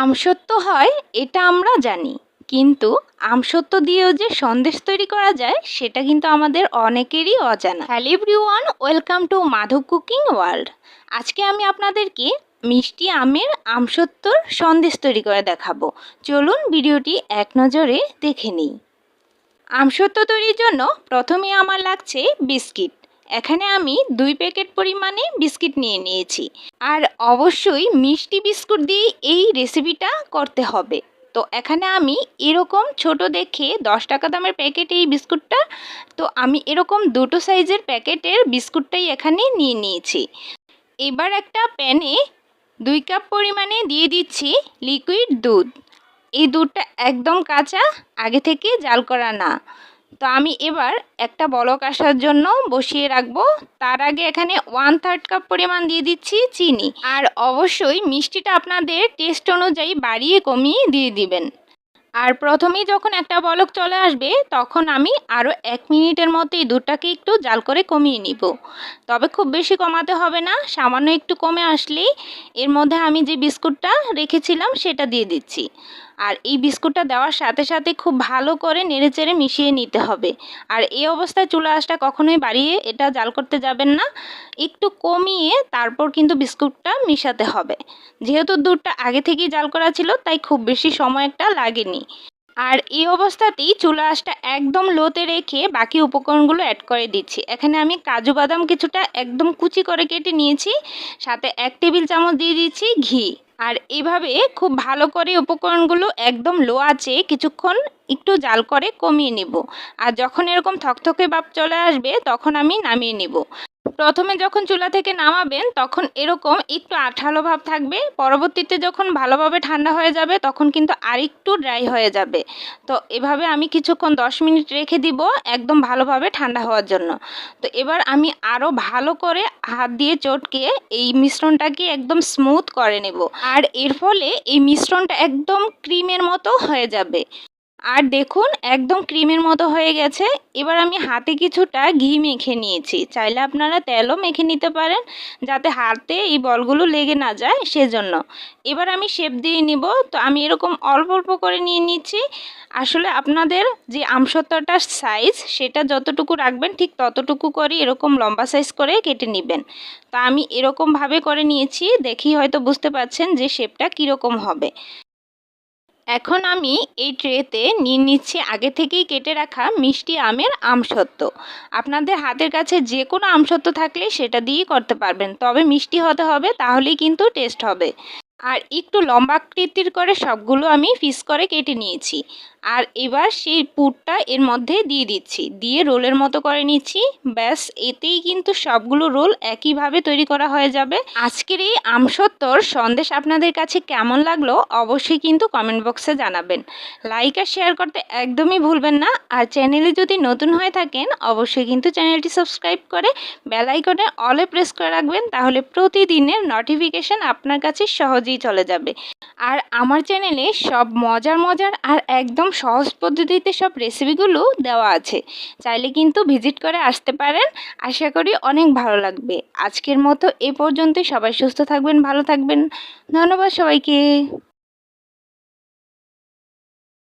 আমসত্ত্ব হয়, এটা আমরা জানি। কিন্তু আমসত্ত্ব দিয়েও যে সন্দেশ তৈরি করা যায়, সেটা কিন্তু আমাদের অনেকেরই অজানা। Hello everyone, welcome to Madhab cooking world. আজকে আমি আপনাদেরকে মিষ্টি আমের আমসত্ত্বর সন্দেশ তৈরি করে দেখাবো। চলুন ভিডিওটি এক নজরে দেখে নিই। আমসত্ত্ব তৈরির জন্য প্রথমে আমার লাগছে বিস্কিট। এখানে আমি দুই প্যাকেট পরিমাণে বিস্কিট নিয়ে নিয়েছি। আর অবশ্যই মিষ্টি বিস্কুট দিয়ে এই রেসিপিটা করতে হবে। তো এখানে আমি এরকম ছোট দেখে দশ টাকা দামের প্যাকেট এই বিস্কুটটা, তো আমি এরকম দুটো সাইজের প্যাকেটের বিস্কুটটাই এখানে নিয়ে নিয়েছি। এবার একটা প্যানে দুই কাপ পরিমাণে দিয়ে দিচ্ছি লিকুইড দুধ। এই দুধটা একদম কাঁচা, আগে থেকে জাল করা না। তো আমি এবার একটা বলক আসার জন্য বসিয়ে রাখব। তার আগে এখানে ওয়ান থার্ড কাপ পরিমাণ দিয়ে দিচ্ছি চিনি। আর অবশ্যই মিষ্টিটা আপনাদের টেস্ট অনুযায়ী বাড়িয়ে কমিয়ে দিয়ে দিবেন। আর প্রথমেই যখন একটা বলক চলে আসবে, তখন আমি আরও এক মিনিটের মতো এই দুধটাকে একটু জাল করে কমিয়ে নিব। তবে খুব বেশি কমাতে হবে না, সামান্য একটু কমে আসলেই। এর মধ্যে আমি যে বিস্কুটটা রেখেছিলাম, সেটা দিয়ে দিচ্ছি। আর এই বিস্কুটটা দেওয়ার সাথে সাথে খুব ভালো করে নেড়েচেড়ে মিশিয়ে নিতে হবে। আর এই অবস্থায় চুলা আঁচটা কখনোই বাড়িয়ে এটা জাল করতে যাবেন না। একটু কমিয়ে তারপর কিন্তু বিস্কুটটা মিশাতে হবে। যেহেতু দুধটা আগে থেকেই জাল করা ছিল, তাই খুব বেশি সময় একটা লাগেনি। আর এই অবস্থাতেই চুলা আঁচটা একদম লোতে রেখে বাকি উপকরণগুলো অ্যাড করে দিচ্ছি। এখানে আমি কাজু বাদাম কিছুটা একদম কুচি করে কেটে নিয়েছি। সাথে এক টেবিল চামচ দিয়ে দিচ্ছি ঘি। আর এইভাবে খুব ভালো করে উপকরণগুলো একদম লো আছে কিছুক্ষণ একটু জাল করে কমিয়ে নেব। আর যখন এরকম থকথকে ভাব চলে আসবে, তখন আমি নামিয়ে নেব। প্রথমে যখন চুলা থেকে নামাবেন, তখন এরকম একটু আঠালো ভাব থাকবে। পরবর্তীতে যখন ভালোভাবে ঠান্ডা হয়ে যাবে, তখন কিন্তু আরেকটু ড্রাই হয়ে যাবে। তো এভাবে আমি কিছুক্ষণ দশ মিনিট রেখে দিব একদম ভালোভাবে ঠান্ডা হওয়ার জন্য। তো এবার আমি আরও ভালো করে হাত দিয়ে চটকে এই মিশ্রণটাকে একদম স্মুথ করে নেব। আর এর ফলে এই মিশ্রণটা একদম ক্রিমের মতো হয়ে যাবে। আর দেখুন, একদম ক্রিমের মতো হয়ে গেছে। এবার আমি হাতে কিছুটা ঘি মেখে নিয়েছি। চাইলে আপনারা তেলও মেখে নিতে পারেন, যাতে হাতে এই বলগুলো লেগে না যায় সেজন্য। এবার আমি শেপ দিয়ে নিব। তো আমি এরকম অল্প অল্প করে নিয়ে নিচ্ছি। আসলে আপনাদের যে আমসত্ত্বটার সাইজ সেটা যতটুকু রাখবেন, ঠিক ততটুকু করে এরকম লম্বা সাইজ করে কেটে নেবেন। তা আমি এরকমভাবে করে নিয়েছি। দেখি হয়তো বুঝতে পারছেন যে শেপটা কীরকম হবে। এখন আমি এই ট্রেতে নিয়ে নিচ্ছি আগে থেকেই কেটে রাখা মিষ্টি আমের আমসত্ব আপনাদের হাতের কাছে যে কোনো আমসত্ব থাকলে সেটা দিয়েই করতে পারবেন। তবে মিষ্টি হতে হবে, তাহলেই কিন্তু টেস্ট হবে। আর একটু লম্বা আকৃতির করে সবগুলো আমি পিস করে কেটে নিয়েছি। আর এবার সেই পুরটা এর মধ্যে দিয়ে দিচ্ছি। দিয়ে রোলের মতো করে নিচ্ছি। ব্যাস, এতেই কিন্তু সবগুলো রোল একইভাবে তৈরি করা হয়ে যাবে। আজকের এই আমসত্তর সন্দেশ আপনাদের কাছে কেমন লাগল অবশ্যই কিন্তু কমেন্ট বক্সে জানাবেন। লাইক আর শেয়ার করতে একদমই ভুলবেন না। আর চ্যানেলে যদি নতুন হয়ে থাকেন, অবশ্যই কিন্তু চ্যানেলটি সাবস্ক্রাইব করে বেল আইকনে অলে প্রেস করে রাখবেন। তাহলে প্রতিদিনের নোটিফিকেশান আপনার কাছে সহজেই চলে যাবে। আর আমার চ্যানেলে সব মজার মজার আর একদম সহজ পদ্ধতিতে সব রেসিপিগুলো দেওয়া আছে। চাইলে কিন্তু ভিজিট করে আসতে পারেন। আশা করি অনেক ভালো লাগবে। আজকের মতো এ পর্যন্তই। সবাই সুস্থ থাকবেন, ভালো থাকবেন। ধন্যবাদ সবাইকে।